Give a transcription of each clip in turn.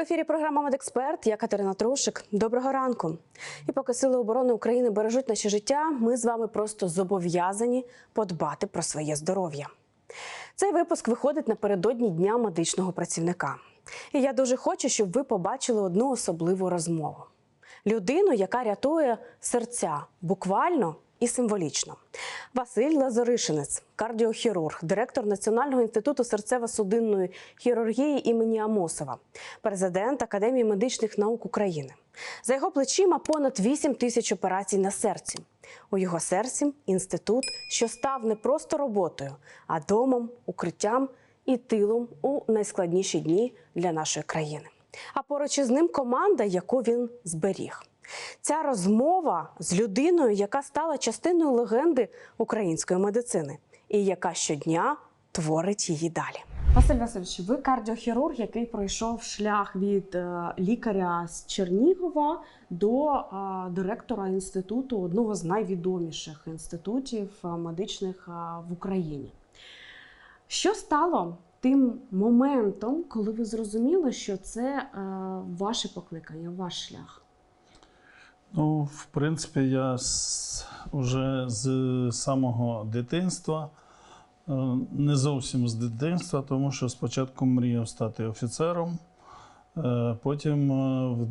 В ефірі програма «Медексперт». Я Катерина Трушик. Доброго ранку. І поки сили оборони України бережуть наше життя, ми з вами просто зобов'язані подбати про своє здоров'я. Цей випуск виходить напередодні Дня медичного працівника. І я дуже хочу, щоб ви побачили одну особливу розмову. Людину, яка рятує серця буквально і символічно. Василь Лазоришинець, кардіохірург, директор Національного інституту серцево-судинної хірургії імені Амосова, президент Академії медичних наук України. За його плечима понад 8 тисяч операцій на серці. У його серці інститут, що став не просто роботою, а домом, укриттям і тилом у найскладніші дні для нашої країни. А поруч із ним команда, яку він зберіг. Ця розмова з людиною, яка стала частиною легенди української медицини, і яка щодня творить її далі. Василь Васильович, ви кардіохірург, який пройшов шлях від е, лікаря з Чернігова до е, директора інституту, одного з найвідоміших інститутів е, медичних в Україні. Що стало тим моментом, коли ви зрозуміли, що це ваше покликання, ваш шлях? Ну, в принципі, я з, уже з самого дитинства, е, не зовсім з дитинства, тому що спочатку мріяв стати офіцером, е, потім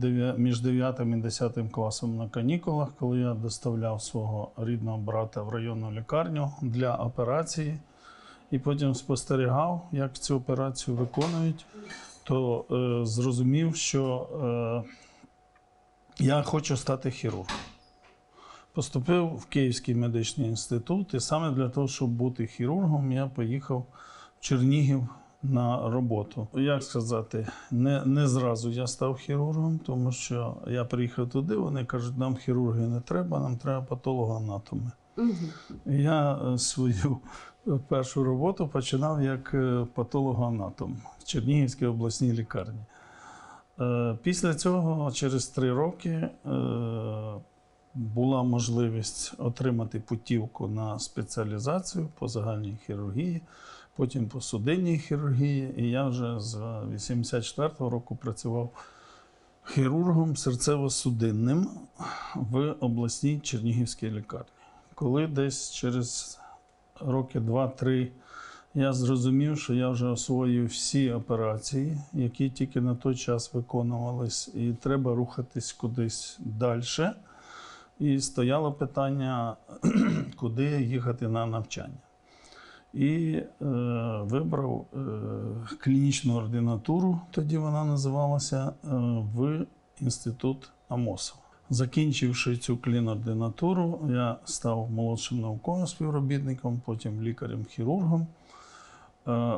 е, між 9 і 10 класом на канікулах, коли я доставляв свого рідного брата в районну лікарню для операції, і потім спостерігав, як цю операцію виконують, то е, зрозумів, що е, я хочу стати хірургом. Поступив в Київський медичний інститут, і саме для того, щоб бути хірургом, я поїхав в Чернігів на роботу. Як сказати, не, не зразу я став хірургом, тому що я приїхав туди, вони кажуть, нам хірурги не треба, нам треба патологоанатоми. Угу. Я е, свою першу роботу починав як е, патологоанатом в Чернігівській обласній лікарні. Е, Після цього, через три роки, е, була можливість отримати путівку на спеціалізацію по загальній хірургії, потім по судинній хірургії. І я вже з 84-го року працював хірургом серцево-судинним в обласній Чернігівській лікарні. Коли десь через роки 2-3 я зрозумів, що я вже освоїв всі операції, які тільки на той час виконувались, і треба рухатись кудись далі. І стояло питання, куди їхати на навчання. І е, вибрав е, клінічну ординатуру, тоді вона називалася, е, в інститут Амосова. Закінчивши цю клінординатуру, я став молодшим науковим співробітником, потім лікарем-хірургом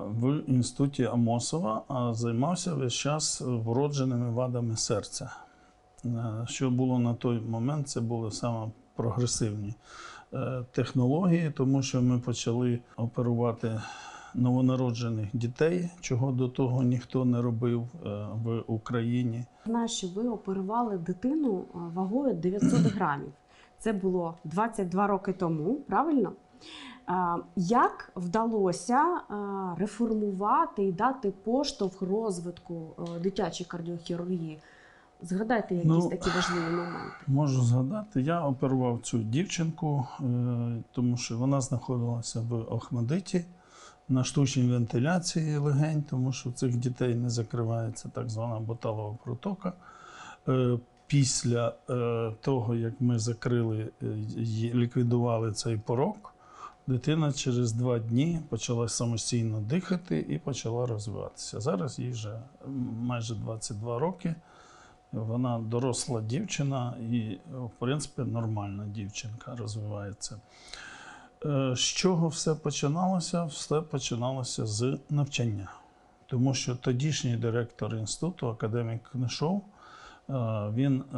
в інституті Амосова, займався весь час вродженими вадами серця. Е, Що було на той момент, це були саме прогресивні е, технології, тому що ми почали оперувати новонароджених дітей, чого до того ніхто не робив е, в Україні. Знаю, що ви оперували дитину вагою 900 грамів. Це було 22 роки тому, правильно? Як вдалося реформувати і дати поштовх розвитку дитячої кардіохірургії? Згадайте якісь Ну, такі важливі моменти. Можу згадати, я оперував цю дівчинку, е, тому що вона знаходилася в Охмадиті на штучній вентиляції легень, тому що у цих дітей не закривається так звана боталова протока. Е, Після е, того, як ми закрили, е, ліквідували цей порок, дитина через два дні почала самостійно дихати і почала розвиватися. Зараз їй вже майже 22 роки. Вона доросла дівчина і, в принципі, нормальна дівчинка розвивається. Е, З чого все починалося? Все починалося з навчання. Тому що тодішній директор інституту, академік Книшов, е, він е,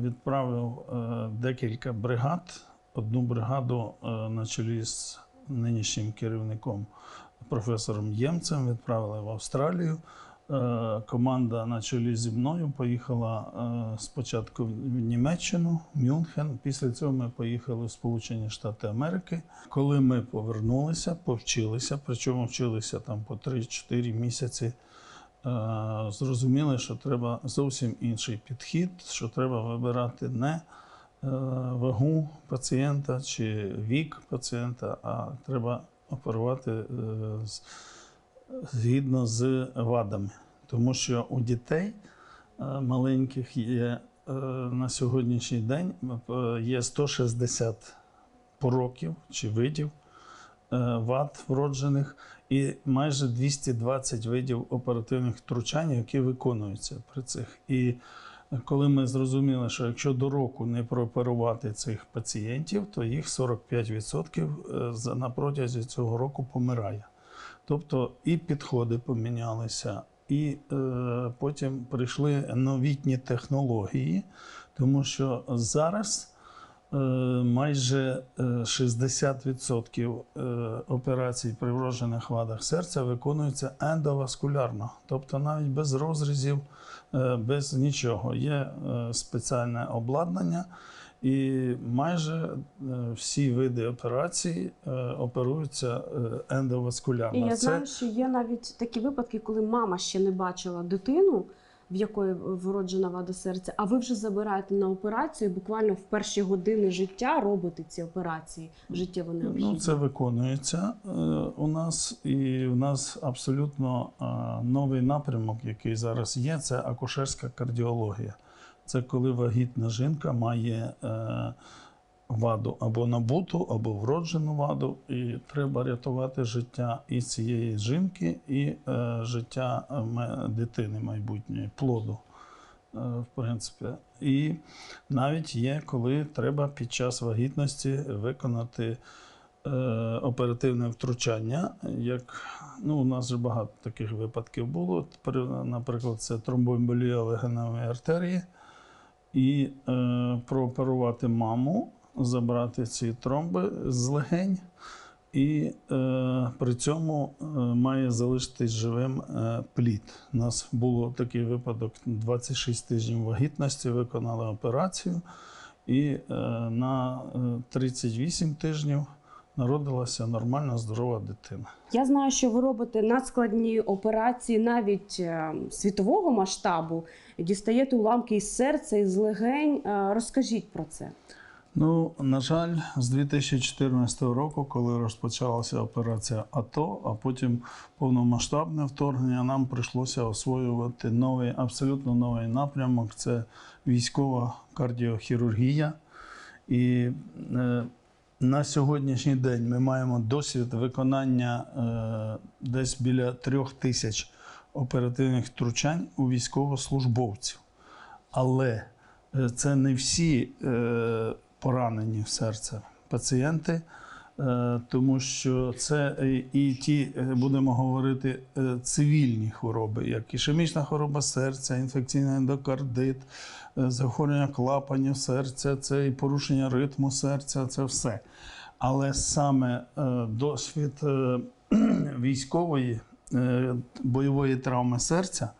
відправив декілька бригад. Одну бригаду е, на чолі з нинішнім керівником професором Ємцем відправили в Австралію. Е, Команда на чолі зі мною поїхала е, спочатку в Німеччину, Мюнхен. Після цього ми поїхали в Сполучені Штати Америки. Коли ми повернулися, повчилися, причому вчилися там по 3-4 місяці зрозуміли, що треба зовсім інший підхід, що треба вибирати не вагу пацієнта чи вік пацієнта, а треба оперувати е, згідно з вадами. Тому що у дітей е, маленьких є е, на сьогоднішній день е, є 160 пороків чи видів е, вад вроджених і майже 220 видів оперативних втручань, які виконуються при цих. І коли ми зрозуміли, що якщо до року не прооперувати цих пацієнтів, то їх 45% е, на протязі цього року помирає. Тобто і підходи помінялися, і е, потім прийшли новітні технології, тому що зараз е, майже е, 60% е, операцій при вроджених вадах серця виконуються ендоваскулярно, тобто навіть без розрізів, е, без нічого. Є е, спеціальне обладнання. І майже е, всі види операцій е, оперуються е, ендоваскулярно. І я Це- знаю, що є навіть такі випадки, коли мама ще не бачила дитину, в якої вроджена вада серця, а ви вже забираєте на операцію, буквально в перші години життя робите ці операції життєво необхідні. Ну, це виконується е, у нас, і у нас абсолютно е, новий напрямок, який зараз є, це акушерська кардіологія. Це коли вагітна жінка має е, ваду або набуту, або вроджену ваду, і треба рятувати життя і цієї жінки, і е, життя е, дитини майбутньої, плоду. е, В принципі, і навіть є, коли треба під час вагітності виконати е, оперативне втручання. Як ну, у нас же багато таких випадків було. Наприклад, це тромбоемболія легеневої артерії, і е, прооперувати маму, забрати ці тромби з легень. І е, при цьому е, має залишитись живим е, плід. У нас було такий випадок 26 тижнів вагітності, виконали операцію, і е, на е, 38 тижнів народилася нормальна здорова дитина. Я знаю, що ви робите надскладні операції навіть е, світового масштабу, дістаєте уламки із серця, із легень. Е, Розкажіть про це. Ну, на жаль, з 2014 року, коли розпочалася операція АТО, а потім повномасштабне вторгнення, нам прийшлося освоювати новий, абсолютно новий напрямок це військова кардіохірургія. І е, на сьогоднішній день ми маємо досвід виконання е, десь біля трьох тисяч оперативних втручань у військовослужбовців. Але е, це не всі е, поранені в серце пацієнти, е, тому що це е, і ті, е, будемо говорити, цивільні хвороби, як ішемічна хвороба серця, інфекційний ендокардит, захворювання клапанів серця, це і порушення ритму серця, це все. Але саме досвід військової бойової травми серця.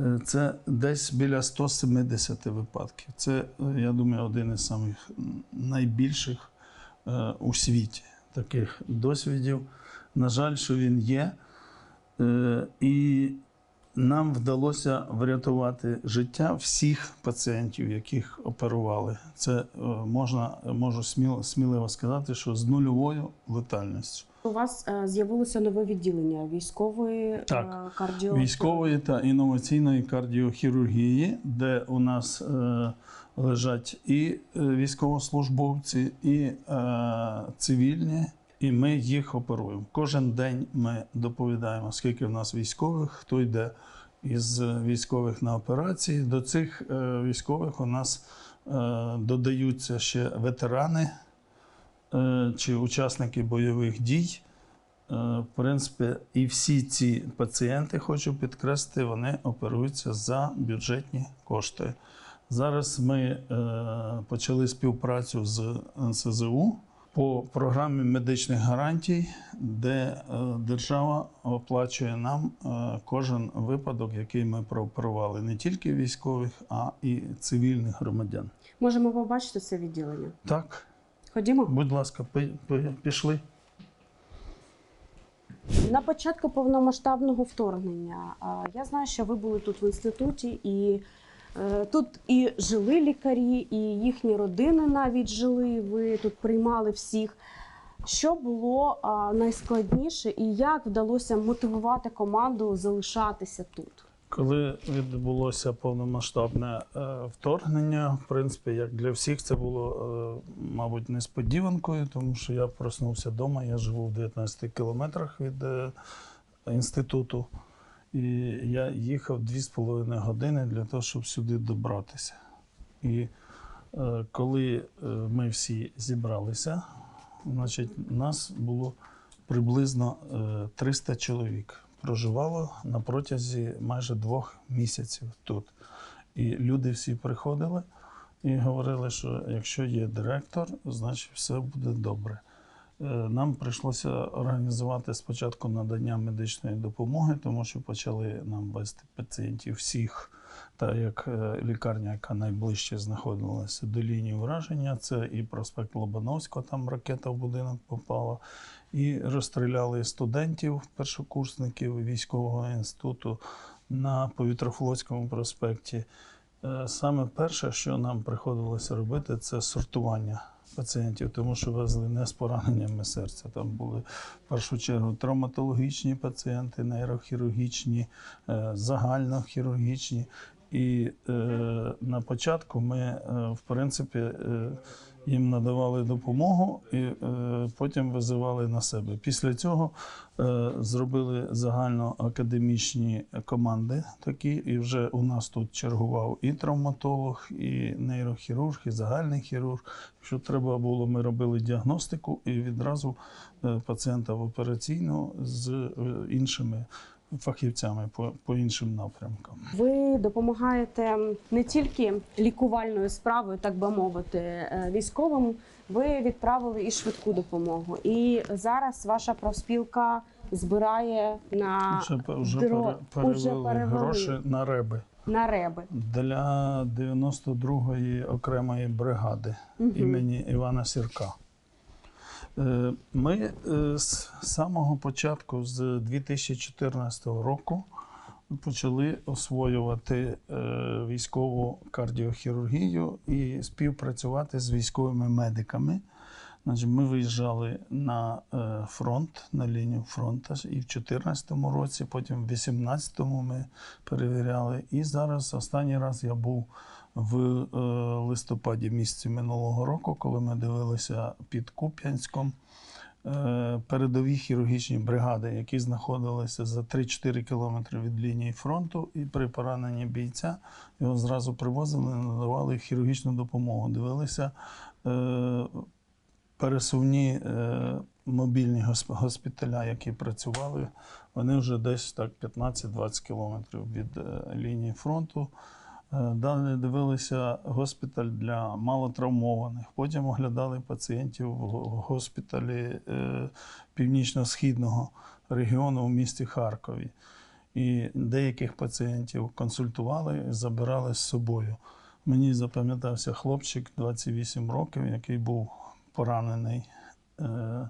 Е, Це десь біля 170 випадків. Це, е, я думаю, один із самих найбільших е, у світі таких досвідів. На жаль, що він є. І нам вдалося врятувати життя всіх пацієнтів, яких оперували. Це можна, можу сміливо сказати, що з нульовою летальністю. У вас е, з'явилося нове відділення військової Так. е, кардіології. військової та інноваційної кардіохірургії, де у нас е, лежать і е, військовослужбовці, і е, цивільні, і ми їх оперуємо. Кожен день ми доповідаємо, скільки в нас військових, хто йде із військових на операції. До цих е, військових у нас е, додаються ще ветерани чи учасники бойових дій. Е, В принципі, і всі ці пацієнти, хочу підкреслити, вони оперуються за бюджетні кошти. Зараз ми е, почали співпрацю з НСЗУ по програмі медичних гарантій, де е, держава оплачує нам е, кожен випадок, який ми прооперували, не тільки військових, а і цивільних громадян. Можемо побачити це відділення. Так, Ходімо. будь ласка, пішли. На початку повномасштабного вторгнення я знаю, що ви були тут в інституті, і е, тут і жили лікарі, і їхні родини навіть жили. Ви тут приймали всіх. Що було найскладніше, і як вдалося мотивувати команду залишатися тут? Коли відбулося повномасштабне е, вторгнення, в принципі, як для всіх, це було, е, мабуть, несподіванкою, тому що я проснувся вдома, я живу в 19 кілометрах від е, інституту, і я їхав 2,5 години для того, щоб сюди добратися. І коли ми всі зібралися, значить, нас було приблизно е, 300 чоловік. Проживало на протязі майже двох місяців тут. І люди всі приходили і говорили, що якщо є директор, значить все буде добре. Е, Нам прийшлося організувати спочатку надання медичної допомоги, тому що почали нам вести пацієнтів всіх, та як е, лікарня, яка найближче знаходилася до лінії враження, це і проспект Лобановського, там ракета в будинок попала, і розстріляли студентів, першокурсників військового інституту на Повітрофлотському проспекті. Е, Саме перше, що нам приходилося робити, це сортування пацієнтів, тому що везли не з пораненнями серця. Там були в першу чергу травматологічні пацієнти, нейрохірургічні, е, загальнохірургічні. І е, на початку ми, е, в принципі, е, їм надавали допомогу і е, потім визивали на себе. Після цього е, зробили загальноакадемічні команди такі, і вже у нас тут чергував і травматолог, і нейрохірург, і загальний хірург. Якщо треба було, ми робили діагностику і відразу е, пацієнта в операційну з е, іншими фахівцями по, по іншим напрямкам. Ви допомагаєте не тільки лікувальною справою, так би мовити, е, військовим. Ви відправили і швидку допомогу. І зараз ваша профспілка збирає на, Вже, вже дро- перевели гроші на реби. на реби. для 92-ї окремої бригади Мгм. імені Івана Сірка. Е, Ми е, з самого початку, з 2014 року, почали освоювати е, військову кардіохірургію і співпрацювати з військовими медиками. Значить, ми виїжджали на е, фронт, на лінію фронту і в 2014 році, потім в 2018 ми перевіряли. І зараз останній раз я був в е, листопаді місяці минулого року, коли ми дивилися під Куп'янськом е, передові хірургічні бригади, які знаходилися за 3-4 кілометри від лінії фронту, і при пораненні бійця його зразу привозили, надавали хірургічну допомогу. Дивилися пересувні е, мобільні госп- госпіталя, які працювали, вони вже десь так 15-20 кілометрів від е, лінії фронту. Е, Далі дивилися госпіталь для малотравмованих. Потім оглядали пацієнтів в госпіталі північно-східного регіону в місті Харкові. І деяких пацієнтів консультували забирали з собою. Мені запам'ятався хлопчик 28 років, який був поранений. Е,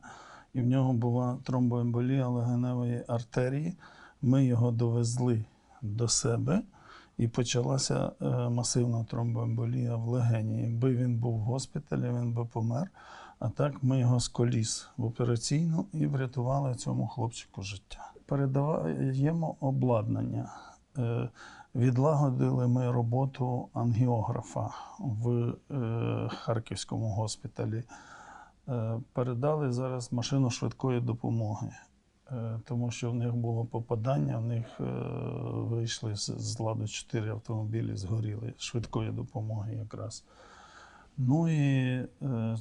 і в нього була тромбоемболія легеневої артерії. Ми його довезли до себе і почалася е, масивна тромбоемболія в легені. Якби він був в госпіталі, він би помер. А так ми його з коліс в операційну і врятували цьому хлопчику життя. Передаємо обладнання. Е, Відлагодили ми роботу ангіографа в Харківському госпіталі. Е, передали зараз машину швидкої допомоги, е, тому що в них було попадання, в них е, вийшли з, ладу чотири автомобілі, згоріли швидкої допомоги якраз. Ну і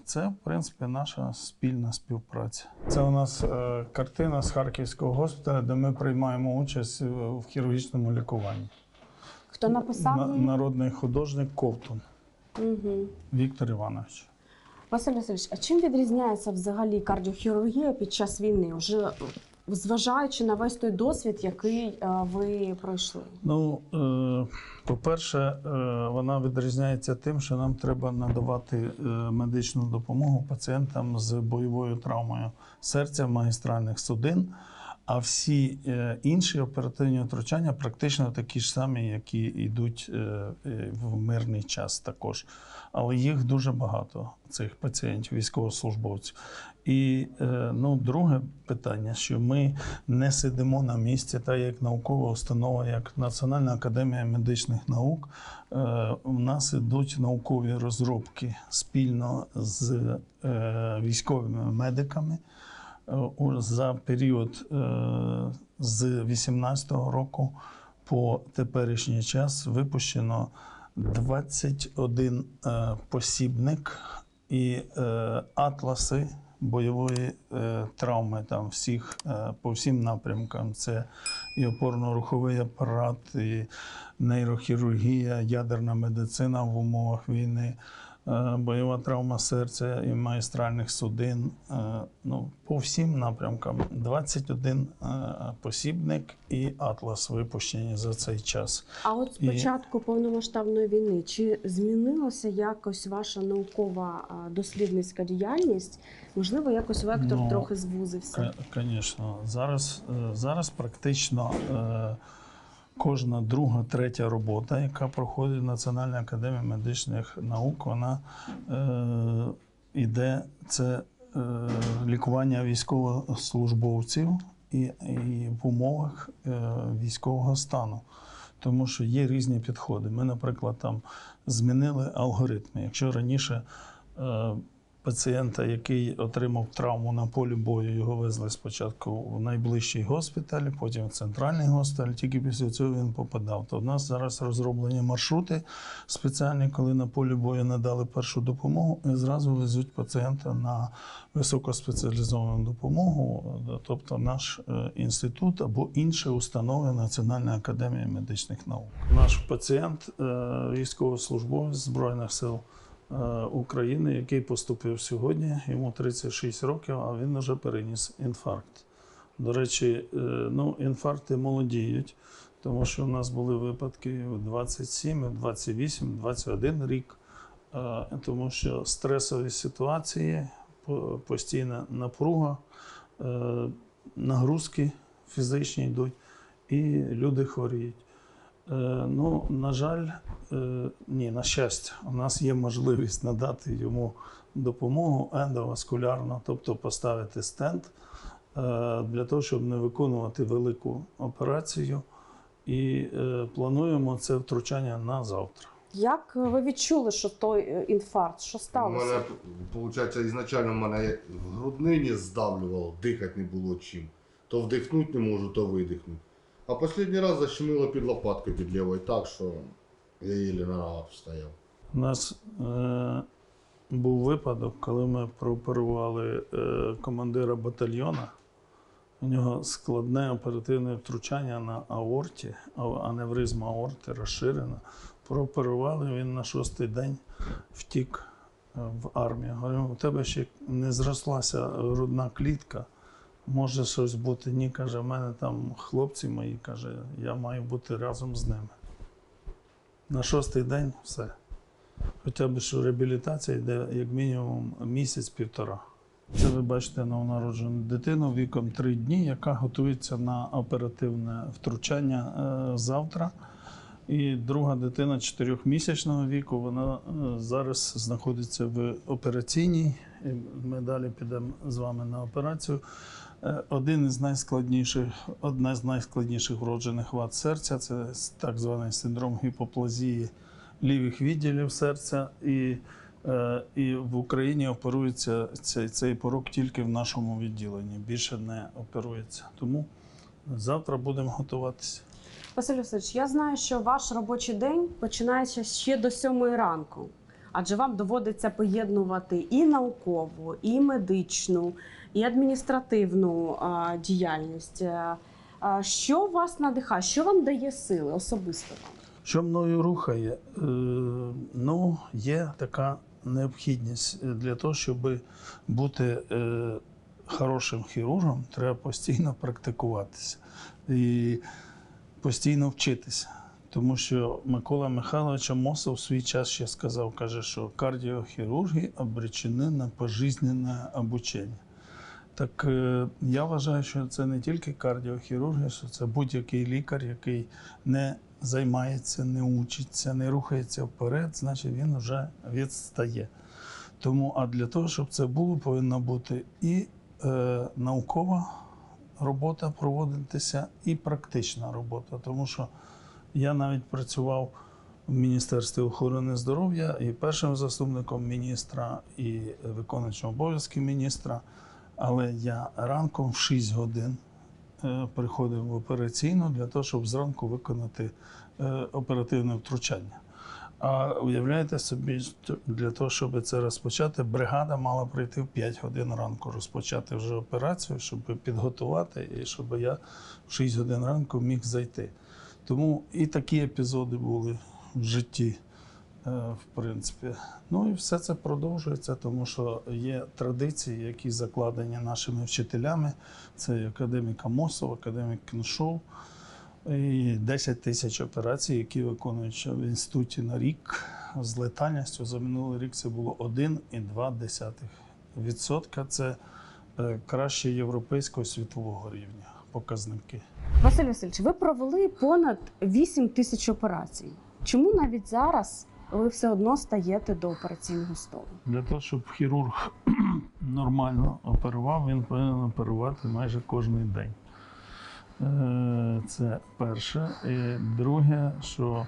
це, в принципі, наша спільна співпраця. Це у нас картина з Харківського госпіталю, де ми приймаємо участь в хірургічному лікуванні. Хто написав На- народний художник Ковтун Угу. Віктор Іванович. Василь Васильович, а чим відрізняється взагалі кардіохірургія під час війни? Вже зважаючи на весь той досвід, який е, ви пройшли? Ну, е, по-перше, е, вона відрізняється тим, що нам треба надавати е, медичну допомогу пацієнтам з бойовою травмою серця, магістральних судин. А всі е, інші оперативні втручання практично такі ж самі, які йдуть е, е, в мирний час також. Але їх дуже багато, цих пацієнтів, військовослужбовців. І е, ну, друге питання, що ми не сидимо на місці, так як наукова установа, як Національна академія медичних наук. Е, у нас ідуть наукові розробки спільно з е, військовими медиками. За період з 18-го року по теперішній час випущено 21 е, посібник і е, атласи бойової е, травми там всіх по всім напрямкам. Це і опорно-руховий апарат, і нейрохірургія, ядерна медицина в умовах війни, бойова травма серця і магістральних судин. Е, Ну, по всім напрямкам 21 е, посібник і атлас випущені за цей час. А от з І- повномасштабної війни чи змінилася якось ваша наукова дослідницька діяльність? Можливо, якось вектор Ну, трохи звузився? Звісно, зараз, е, зараз практично е, кожна друга, третя робота, яка проходить в Національній академії медичних наук, вона е, іде це е, лікування військовослужбовців і, і в умовах е, військового стану. Тому що є різні підходи. Ми, наприклад, там змінили алгоритми. Якщо раніше е, пацієнта, який отримав травму на полі бою, його везли спочатку в найближчий госпіталь, потім в центральний госпіталь. Тільки після цього він попадав. То в нас зараз розроблені маршрути спеціальні, коли на полі бою надали першу допомогу, і зразу везуть пацієнта на високоспеціалізовану допомогу, тобто наш е, інститут або інші установи Національної академії медичних наук. Наш пацієнт, е, військовослужбовець Збройних сил. Е, України, який поступив сьогодні, йому 36 років, а він вже переніс інфаркт. До речі, е, ну, інфаркти молодіють, тому що у нас були випадки в 27, 28, 21 рік, е, тому що стресові ситуації, по- постійна напруга, нагрузки фізичні йдуть, і люди хворіють. Е, Ну, на жаль, е, ні, на щастя, у нас є можливість надати йому допомогу ендоваскулярну, тобто поставити стенд е, для того, щоб не виконувати велику операцію. І плануємо це втручання на завтра. Як ви відчули, що той інфаркт? Що У мене, виходить, ізначально мене в груднині здавлювало, дихати не було чим. То вдихнути не можу, то видихнути. А останній раз защемило під лопаткою під лівою так, що я їлі на ногах стояв. У нас е, був випадок, коли ми прооперували е, командира батальйона. У нього складне оперативне втручання на аорті, аневризма аорти розширена. Прооперували, він на шостий день втік е, в армію. Говорю, у тебе ще не зрослася грудна клітка. Може щось бути. Ні, каже, в мене там хлопці мої, каже, я маю бути разом з ними. На шостий день все. Хоча б що реабілітація йде як мінімум місяць-півтора. Це ви бачите новонароджену дитину віком 3 дні, яка готується на оперативне втручання е, завтра. І друга дитина 4-місячного віку, вона е, зараз знаходиться в операційній. Ми далі підемо з вами на операцію. Е, Один із найскладніших, одна з найскладніших вроджених вад серця це так званий синдром гіпоплазії лівих відділів серця. І, е, і в Україні оперується цей, цей порок тільки в нашому відділенні. Більше не оперується. Тому завтра будемо готуватися. Василь Васильович, я знаю, що ваш робочий день починається ще до сьомої ранку, адже вам доводиться поєднувати і наукову, і медичну, і адміністративну а, діяльність. Е, а, Що вас надихає? Що вам дає сили особисто? Що мною рухає? Е, ну, є така необхідність для того, щоб бути е, хорошим хірургом, треба постійно практикуватися і постійно вчитися. Тому що Микола Михайлович Амосов в свій час ще сказав, каже, що кардіохірурги обречені на пожизненне обучення. Так е, я вважаю, що це не тільки кардіохірургія, що це будь-який лікар, який не займається, не учиться, не рухається вперед, значить він вже відстає. Тому а для того, щоб це було, повинна бути і е, наукова робота проводитися, і практична робота. Тому що я навіть працював в Міністерстві охорони здоров'я і першим заступником міністра, і виконуючим обов'язки міністра. Але я ранком в 6 годин е, приходив в операційну для того, щоб зранку виконати е, оперативне втручання. А уявляєте собі, для того, щоб це розпочати, бригада мала прийти в 5 годин ранку, розпочати вже операцію, щоб підготувати, і щоб я в 6 годин ранку міг зайти. Тому і такі епізоди були в житті, в принципі. Ну і все це продовжується, тому що є традиції, які закладені нашими вчителями. Це і академік Амосов, академік Кіншов. І 10 тисяч операцій, які виконуються в інституті на рік з летальністю. За минулий рік це було 1,2%. Це е, краще європейського світового рівня показники. Василь Васильович, ви провели понад 8 тисяч операцій. Чому навіть зараз ви все одно стаєте до операційного столу? Для того, щоб хірург нормально оперував, він повинен оперувати майже кожен день. Е, Це перше. І друге, що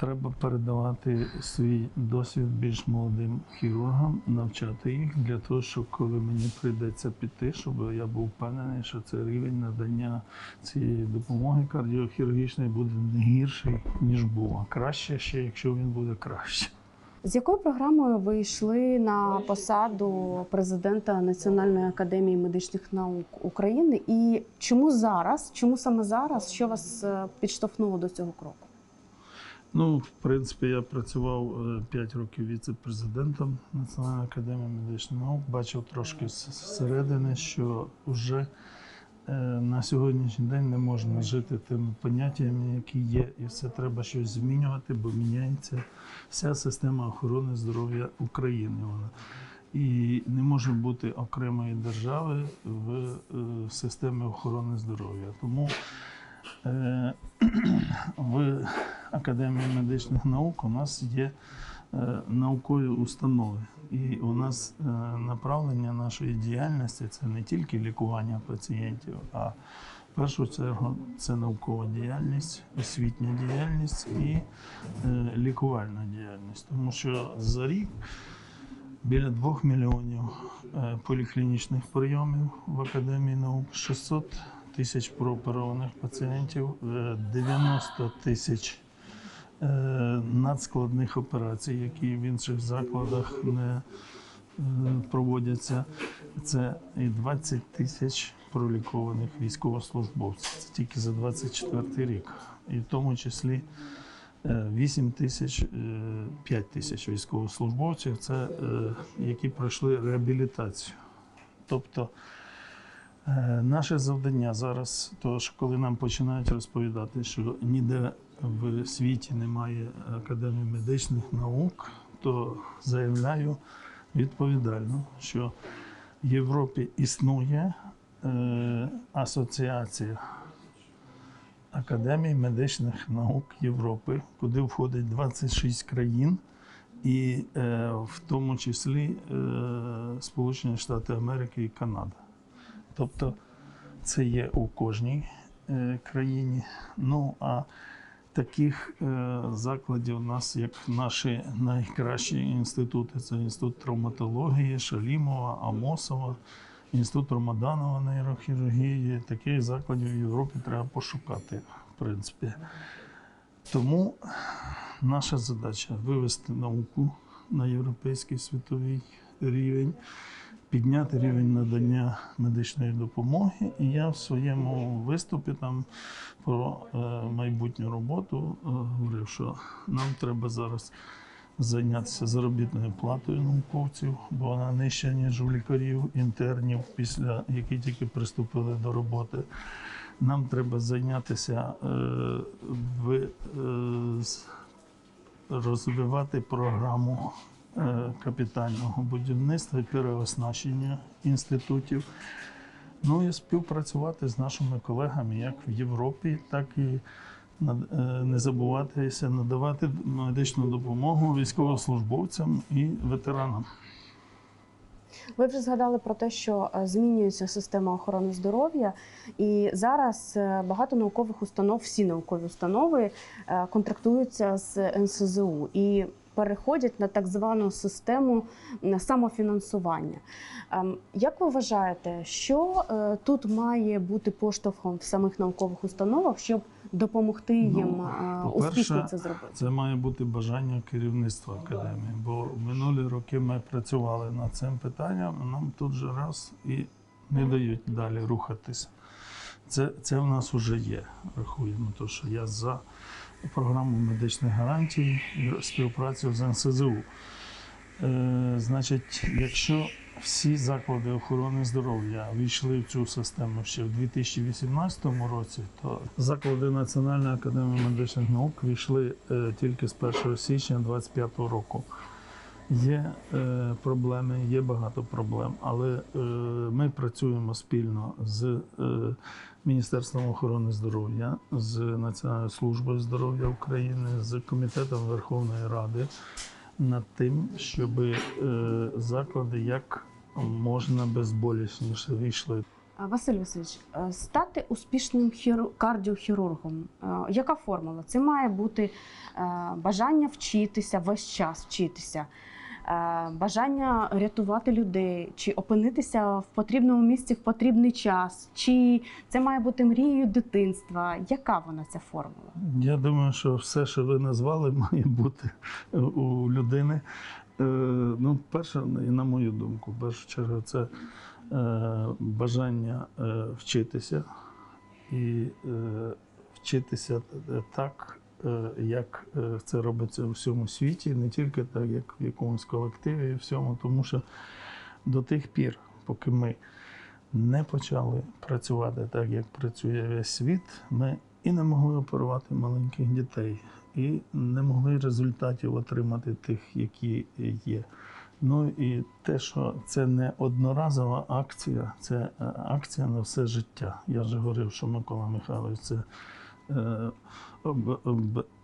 треба передавати свій досвід більш молодим хірургам, навчати їх для того, щоб коли мені прийдеться піти, щоб я був впевнений, що це рівень надання цієї допомоги кардіохірургічної буде не гірший, ніж був, а краще ще, якщо він буде краще. З якою програмою ви йшли на посаду президента Національної академії медичних наук України? І чому зараз? Чому саме зараз? Що вас е, підштовхнуло до цього кроку? Ну, в принципі, я працював 5 років віце-президентом Національної академії медичних наук. Бачив трошки зсередини, що вже е, на сьогоднішній день не можна жити тими поняттями, які є, і все треба щось змінювати, бо міняється вся система охорони здоров'я України. Вона. І не може бути окремої держави в е, системі охорони здоров'я. Тому е, в Академії медичних наук у нас є е, наукові установи. І у нас е, направлення нашої діяльності це не тільки лікування пацієнтів, а в першу чергу це наукова діяльність, освітня діяльність і е, лікувальна діяльність. Тому що за рік біля 2 мільйонів поліклінічних прийомів в Академії наук, 600 тисяч прооперованих пацієнтів, е, 90 тисяч надскладних операцій, які в інших закладах не е, проводяться. Це і 20 тисяч пролікованих військовослужбовців. Це тільки за 24 рік. І в тому числі е, 8 тисяч, е, 5 тисяч військовослужбовців, це е, які пройшли реабілітацію. Тобто Е, Наше завдання зараз, то коли нам починають розповідати, що ніде в світі немає академії медичних наук, то заявляю відповідально, що в Європі існує е, асоціація Академій медичних наук Європи, куди входить 26 країн, і е, в тому числі е, Сполучені Штати Америки і Канада. Тобто це є у кожній е, країні. Ну а таких е, закладів у нас, як наші найкращі інститути, це інститут травматології, Шалімова, Амосова, інститут Ромаданова нейрохірургії. Таких закладів в Європі треба пошукати, в принципі. Тому наша задача вивести науку на європейський світовий рівень підняти рівень надання медичної допомоги. І я в своєму виступі там про е, майбутню роботу е, говорив, що нам треба зараз зайнятися заробітною платою науковців, бо вона нижча, ніж у лікарів, інтернів, після які тільки приступили до роботи. Нам треба зайнятися е, в, е, розвивати програму капітального будівництва переоснащення інститутів. Ну і співпрацювати з нашими колегами як в Європі, так і е, не забуватися надавати медичну допомогу військовослужбовцям і ветеранам. Ви вже згадали про те, що е, змінюється система охорони здоров'я, і зараз е, багато наукових установ, всі наукові установи е, контрактуються з НСЗУ і переходять на так звану систему самофінансування. Ем, Як ви вважаєте, що е, тут має бути поштовхом в самих наукових установах, щоб допомогти Ну, їм по-перше, успішно це зробити? Це має бути бажання керівництва академії, бо минулі роки ми працювали над цим питанням, нам тут же раз і не дають далі рухатися. Це, це в нас вже є. Рахуємо, то що я за програму медичних гарантій і співпрацю з НСЗУ. Е, значить, якщо всі заклади охорони здоров'я війшли в цю систему ще в 2018 році, то заклади Національної академії медичних наук війшли е, тільки з 1 січня 2025 року. Є е, проблеми, є багато проблем, але е, ми працюємо спільно з е, Міністерством охорони здоров'я, з Національною службою здоров'я України, з Комітетом Верховної Ради над тим, щоб е, заклади як можна безболісніше війшли. А, Василь Васильович, е, стати успішним хіру- кардіохірургом. е, Яка формула? Це має бути бажання вчитися, весь час вчитися, бажання рятувати людей, чи опинитися в потрібному місці в потрібний час, чи це має бути мрією дитинства. Яка вона ця формула? Я думаю, що все, що ви назвали, має бути у людини. Е, Ну, перше, і на мою думку, в першу чергу, це е, бажання е, вчитися і е, вчитися так, е, як е, це робиться у всьому світі, не тільки так, як в якомусь колективі і всьому, тому що до тих пір, поки ми не почали працювати так, як працює весь світ, ми і не могли оперувати маленьких дітей, і не могли результатів отримати тих, які є. Ну і те, що це не одноразова акція, це е, акція на все життя. Я вже говорив, що Микола Михайлович це е,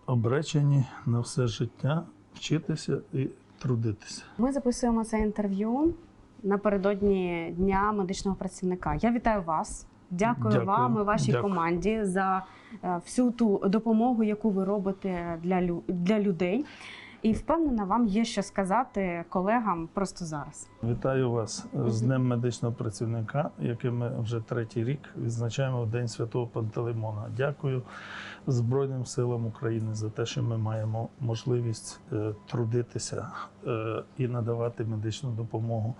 обречені на все життя вчитися і трудитися. Ми записуємо це інтерв'ю напередодні Дня медичного працівника. Я вітаю вас. Дякую, Дякую. вам і вашій Дякую. команді за е, всю ту допомогу, яку ви робите для, для людей. І впевнена, вам є що сказати колегам просто зараз. Вітаю вас з Днем медичного працівника, який ми вже третій рік відзначаємо в День Святого Пантелеймона. Дякую Збройним силам України за те, що ми маємо можливість е, трудитися е, і надавати медичну допомогу.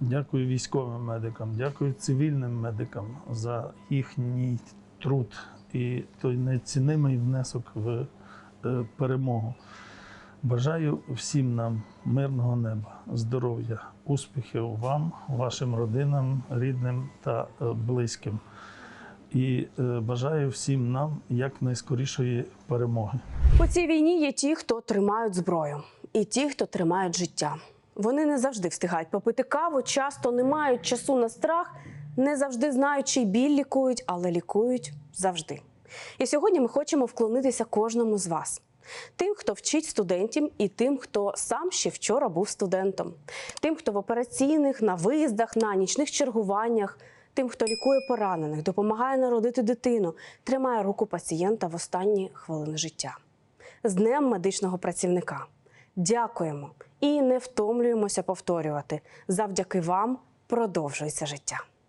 Дякую військовим медикам, дякую цивільним медикам за їхній труд і той нецінимий внесок в е, перемогу. Бажаю всім нам мирного неба, здоров'я, успіхів вам, вашим родинам, рідним та е, близьким. І е, бажаю всім нам якнайскорішої перемоги. У цій війні є ті, хто тримають зброю, і ті, хто тримають життя. Вони не завжди встигають попити каву, часто не мають часу на страх, не завжди знають, чий біль лікують, але лікують завжди. І сьогодні ми хочемо вклонитися кожному з вас. Тим, хто вчить студентів, і тим, хто сам ще вчора був студентом, тим, хто в операційних, на виїздах, на нічних чергуваннях, тим, хто лікує поранених, допомагає народити дитину, тримає руку пацієнта в останні хвилини життя. З Днем медичного працівника. Дякуємо і не втомлюємося повторювати. Завдяки вам продовжується життя.